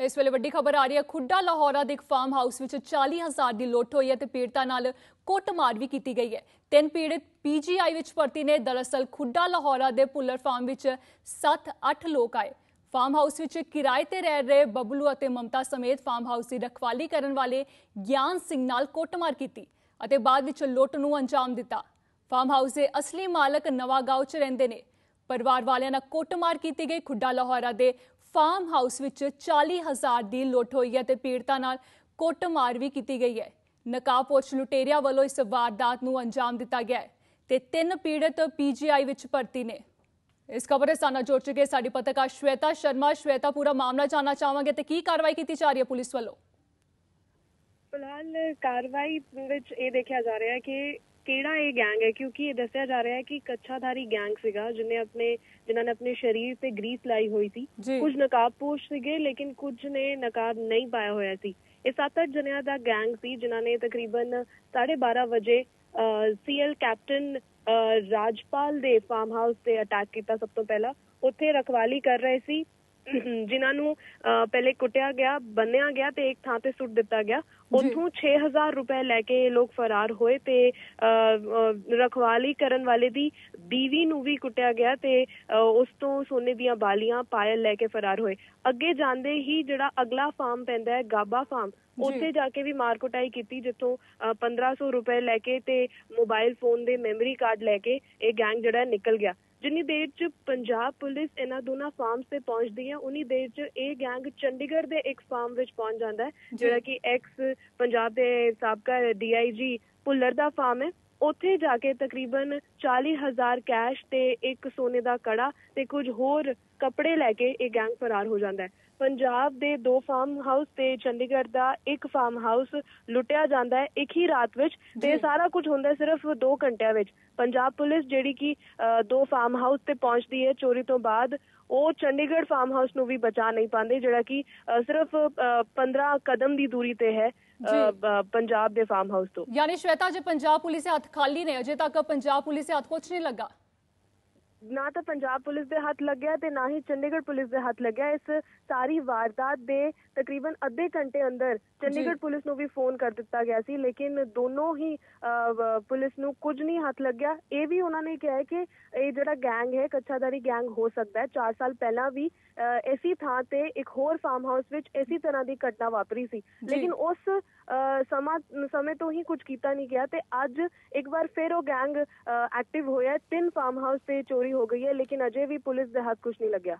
ਇਸ ਵੇਲੇ ਵੱਡੀ ਖਬਰ ਆ ਰਹੀ ਹੈ। ਖੁੱਡਾ ਲਾਹੌਰਾ ਦੇ ਇੱਕ ਫਾਰਮ ਹਾਊਸ ਵਿੱਚ 40000 ਦੀ ਲੁੱਟ ਹੋਈ ਹੈ ਤੇ ਪੀੜਤਾਂ ਨਾਲ ਕੁੱਟਮਾਰ ਵੀ ਕੀਤੀ ਗਈ ਹੈ। ਤਿੰਨ ਪੀੜਤ ਪੀਜੀਆਈ ਵਿੱਚ ਭਰਤੀ ਨੇ। ਦਰਅਸਲ ਖੁੱਡਾ ਲਾਹੌਰਾ ਦੇ ਪੁੱਲਰ ਫਾਰਮ ਵਿੱਚ 7-8 ਲੋਕ ਆਏ। ਫਾਰਮ ਹਾਊਸ ਵਿੱਚ ਕਿਰਾਏ ਤੇ ਰਹਿ ਰਹੇ ਬਬਲੂ ਅਤੇ ਮਮਤਾ ਸਮੇਤ ਫਾਰਮ ਹਾਊਸ ਦੀ ਰਖਵਾਲੀ ਕਰਨ ਵਾਲੇ ਗਿਆਨ ਸਿੰਘ ਨਾਲ ਕੁੱਟਮਾਰ ਕੀਤੀ ਅਤੇ ਬਾਅਦ ਵਿੱਚ ਲੁੱਟ ਨੂੰ ਅੰਜਾਮ ਦਿੱਤਾ। ਫਾਰਮ ਹਾਊਸ ਦੇ ਅਸਲੀ ਮਾਲਕ ਨਵਾਗਾঁਓ 'ਚ ਰਹਿੰਦੇ ਨੇ। ਪਰਿਵਾਰ ਵਾਲਿਆਂ ਨਾਲ ਕੁੱਟਮਾਰ ਕੀਤੀ ਗਈ। ਖੁੱਡਾ ਲਾਹੌਰਾ ਦੇ ਫਾਰਮ ਹਾਊਸ ਵਿੱਚ 40000 ਦੀ ਲੁੱਟ ਹੋਈ ਹੈ ਤੇ ਪੀੜਤਾਂ ਨਾਲ ਕੁੱਟਮਾਰ ਵੀ ਕੀਤੀ ਗਈ ਹੈ। ਨਕਾਬਪੋਸ਼ ਲੁਟੇਰਿਆਂ ਵੱਲੋਂ ਇਸ ਵਾਰਦਾਤ ਨੂੰ ਅੰਜਾਮ ਦਿੱਤਾ ਗਿਆ ਹੈ ਤੇ ਤਿੰਨ ਪੀੜਤ ਪੀਜੀਆਈ ਵਿੱਚ ਭਰਤੀ ਨੇ। ਇਸ ਖਬਰ ਦੇ ਸਾਨਾ ਜੋੜ ਚੁੱਕੇ ਸਾਡੀ ਪੱਤਰਕਾਰ ਸ਼ਵੇਤਾ ਸ਼ਰਮਾ। ਸ਼ਵੇਤਾ, ਪੂਰਾ ਮਾਮਲਾ ਜਾਨਣਾ ਚਾਹਾਂਗੇ ਤੇ ਕੀ ਕਾਰਵਾਈ ਕੀਤੀ ਜਾ ਰਹੀ ਹੈ ਪੁਲਿਸ ਵੱਲੋਂ? ਫਿਲਹਾਲ ਕਾਰਵਾਈ ਵਿੱਚ ਇਹ ਦੇਖਿਆ ਜਾ ਰਿਹਾ ਹੈ ਕਿ ਕਿਹੜਾ ਇਹ ਗੈਂਗ ਹੈ ਕਿਉਂਕਿ ਇਹ ਦੱਸਿਆ ਜਾ ਰਿਹਾ ਹੈ ਕਿ ਕੱਛਾਧਾਰੀ ਗੈਂਗ ਸੀਗਾ ਜਿਨੇ ਆਪਣੇ ਜਿਨ੍ਹਾਂ ਨੇ ਆਪਣੇ ਸਰੀਰ ਤੇ ਗਰੀਸ ਲਾਈ ਹੋਈ ਸੀ। ਕੁਝ ਨਕਾਬਪੋਸ਼ ਸੀਗੇ ਲੇਕਿਨ ਕੁਝ ਨੇ ਨਕਾਬ ਨਹੀਂ ਪਾਇਆ ਹੋਇਆ ਸੀ। ਇਹ ਸੱਤ ਅੱਠ ਜਣਿਆਂ ਦਾ ਗੈਂਗ ਸੀ ਜਿਨ੍ਹਾਂ ਨੇ ਤਕਰੀਬਨ 12:30 ਵਜੇ ਸੀਐਲ ਕੈਪਟਨ ਰਾਜਪਾਲ ਦੇ ਫਾਰਮ ਹਾਊਸ ਤੇ ਅਟੈਕ ਕੀਤਾ ਸਭ ਤੋਂ ਪਹਿਲਾਂ। ਉੱਥੇ ਰਖਵਾਲੀ ਕਰ ਰਹੇ ਸੀ। ਜਿਨ੍ਹਾਂ ਨੂੰ ਪਹਿਲੇ ਕੁੱਟਿਆ ਗਿਆ ਬੰਨਿਆ ਗਿਆ ਤੇ ਇੱਕ ਥਾਂ ਤੇ ਸੁੱਟ ਦਿੱਤਾ ਗਿਆ। ਉੱਥੋਂ 6000 ਰੁਪਏ ਲੈ ਕੇ ਇਹ ਲੋਕ ਫਰਾਰ ਹੋਏ ਤੇ ਰਖਵਾਲੀ ਕਰਨ ਵਾਲੇ ਦੀ ਬੀਵੀ ਨੂੰ ਵੀ ਕੁੱਟਿਆ ਗਿਆ ਤੇ ਉਸ ਤੋਂ ਸੋਨੇ ਦੀਆਂ ਬਾਲੀਆਂ ਪਾਇਲ ਲੈ ਕੇ ਫਰਾਰ ਹੋਏ। ਅੱਗੇ ਜਾਂਦੇ ਹੀ ਜਿਹੜਾ ਅਗਲਾ ਫਾਰਮ ਪੈਂਦਾ ਹੈ ਗਾਬਾ ਫਾਰਮ ਉੱਥੇ ਜਾ ਕੇ ਵੀ ਮਾਰ ਕੁਟਾਈ ਕੀਤੀ ਜਿੱਥੋਂ ਅਹ, 1500 ਰੁਪਏ ਲੈ ਕੇ ਤੇ ਮੋਬਾਈਲ ਫੋਨ ਦੇ ਮੈਮਰੀ ਕਾਰਡ ਲੈ ਕੇ ਇਹ ਗੈਂਗ ਜਿਹੜਾ ਨਿਕਲ ਗਿਆ। ਜਿੰਨੀ ਦੇਰ ਚ ਪੰਜਾਬ ਪੁਲਿਸ ਇਹਨਾਂ ਦੋਨਾਂ ਫਾਰਮਸ ਤੇ ਪਹੁੰਚਦੀ ਹੈ ਉਨੀ ਦੇਰ ਚ ਇਹ ਗੈਂਗ ਚੰਡੀਗੜ੍ਹ ਦੇ ਇੱਕ ਫਾਰਮ ਵਿੱਚ ਪਹੁੰਚ ਜਾਂਦਾ ਹੈ ਜਿਹੜਾ ਕਿ ਐਕਸ ਪੰਜਾਬ ਦੇ ਸਾਬਕਾ ਡੀਆਈਜੀ ਭੁੱਲਰ ਦਾ ਫਾਰਮ ਹੈ। ਉੱਥੇ ਜਾ ਕੇ ਤਕਰੀਬਨ 40000 ਕੈਸ਼ ਤੇ ਇੱਕ ਸੋਨੇ ਦਾ ਕੜਾ ਤੇ ਕੁਝ ਹੋਰ ਕੱਪੜੇ ਲੈ ਕੇ ਇਹ ਗੈਂਗ ਫਰਾਰ ਹੋ ਜਾਂਦਾ ਹੈ। ਪੰਜਾਬ ਦੇ ਦੋ ਫਾਰਮ ਹਾਊਸ ਤੇ ਚੰਡੀਗੜ੍ਹ ਦਾ ਇੱਕ ਫਾਰਮ ਹਾਊਸ ਲੁੱਟਿਆ ਜਾਂਦਾ ਹੈ। ਇੱਕ ਹੀ ਰਾਤ ਵਿੱਚ ਤੇ ਸਾਰਾ ਕੁਝ ਹੁੰਦਾ ਸਿਰਫ 2 ਘੰਟਿਆਂ ਵਿੱਚ। ਪੰਜਾਬ ਪੁਲਿਸ ਜਿਹੜੀ ਕਿ ਦੋ ਫਾਰਮ ਹਾਊਸ ਤੇ ਪਹੁੰਚਦੀ ਹੈ ਚੋਰੀ ਤੋਂ ਬਾਅਦ ਉਹ ਚੰਡੀਗੜ੍ਹ ਫਾਰਮ ਹਾਊਸ ਨੂੰ ਵੀ ਬਚਾ ਨਹੀਂ ਪਾਉਂਦੇ ਜਿਹੜਾ ਕਿ ਸਿਰਫ ਅ, 15 ਕਦਮ ਦੀ ਦੂਰੀ ਤੇ ਹੈ ਪੰਜਾਬ ਦੇ ਫਾਰਮ ਹਾਊਸ ਤੋਂ। ਯਾਨੀ ਸ਼ਵੇਤਾ ਜੇ ਪੰਜਾਬ ਪੁਲਿਸ ਦੇ ਹੱਥ ਖਾਲੀ ਨੇ ਅਜੇ ਤੱਕ ਪੰਜਾਬ ਪੁਲਿਸ ਦੇ ਹੱਥ ਕੁਝ ਨਹੀਂ ਲੱਗਾ। ਨਾ ਤਾਂ ਪੰਜਾਬ ਪੁਲਿਸ ਦੇ ਹੱਥ ਲੱਗਿਆ ਤੇ ਨਾ ਹੀ ਚੰਡੀਗੜ੍ਹ ਪੁਲਿਸ ਦੇ ਹੱਥ ਲੱਗਿਆ। ਇਸ ਸਾਰੀ ਵਾਰਦਾਤ ਦੇ ਤਕਰੀਬਨ ਅੱਧੇ ਘੰਟੇ ਅੰਦਰ ਚੰਡੀਗੜ੍ਹ ਪੁਲਿਸ ਨੂੰ ਵੀ ਫੋਨ ਕਰ ਦਿੱਤਾ ਗਿਆ ਸੀ ਲੇਕਿਨ ਦੋਨੋਂ ਹੀ ਪੁਲਿਸ ਨੂੰ ਕੁਝ ਨਹੀਂ ਹੱਥ ਲੱਗਿਆ। ਇਹ ਵੀ ਉਹਨਾਂ ਨੇ ਕਿਹਾ ਕਿ ਇਹ ਜਿਹੜਾ ਗੈਂਗ ਹੈ ਕੱਛਾਦਾਰੀ ਗੈਂਗ ਹੋ ਸਕਦਾ ਹੈ। 4 ਸਾਲ ਪਹਿਲਾਂ ਵੀ ਇਸੀ ਥਾਂ ਤੇ ਇੱਕ ਹੋਰ ਫਾਰਮ ਹਾਊਸ ਵਿੱਚ ਇਸੀ ਤਰ੍ਹਾਂ ਦੀ ਘਟਨਾ ਵਾਪਰੀ ਸੀ। ਲੇਕਿਨ ਉਸ ਸਮਾਂ ਸਮੇਂ ਤੋਂ ਹੀ ਕੁਝ ਕੀਤਾ ਨਹੀਂ ਗਿਆ ਤੇ ਅੱਜ ਇੱਕ ਵਾਰ ਫਿਰ ਉਹ ਗੈਂਗ ਐਕਟਿਵ ਹੋਇਆ। ਤਿੰਨ ਫਾਰਮ ਹਾਊਸ ਤੇ ਚੋਰੀ ਹੋ ਗਈ ਹੈ ਲੇਕਿਨ ਅਜੇ ਵੀ ਪੁਲਿਸ ਦੇ ਹੱਥ ਕੁਝ ਨਹੀਂ ਲੱਗਿਆ